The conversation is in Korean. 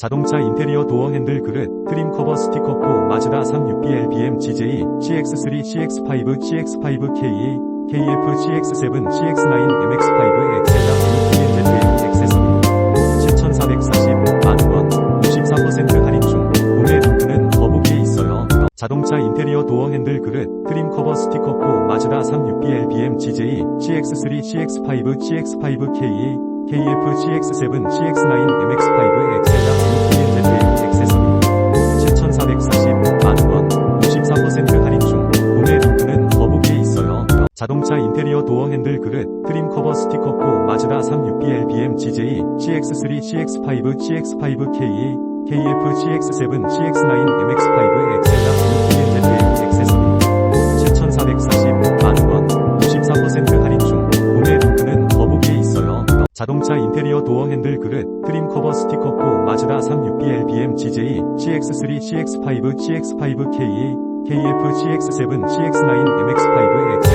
자동차 인테리어 도어 핸들 그릇, 트림 커버 스티커 포, 마즈다 360BL BM GJ, CX3, CX5, CX5KE, KF, CX7, CX9, MX5, 엑셀라, BNZ, 액세서리 7,440, 만원, 54% 할인 중, 구매 링크는 더보기에 있어요. 자동차 인테리어 도어 핸들 그릇, 트림 커버 스티커 포, 마즈다 360BL BM GJ, CX3, CX5, CX5KE, KF, CX7, CX9, MX5, 자동차 인테리어 도어 핸들 그릇, 트림 커버 스티커 포, 마즈다 360BL BM GJ, CX3, CX5, CX5KE, KF, CX7, CX9, MX5, 엑셀라, BNZ, 액세서리 7,440, 만원, 54% 할인 중, 구매 링크는 더보기에 있어요. 자동차 인테리어 도어 핸들 그릇, 트림 커버 스티커 포, 마즈다 360BL BM GJ, CX3, CX5, CX5KE, KF, CX7, CX9, MX5, 엑셀라,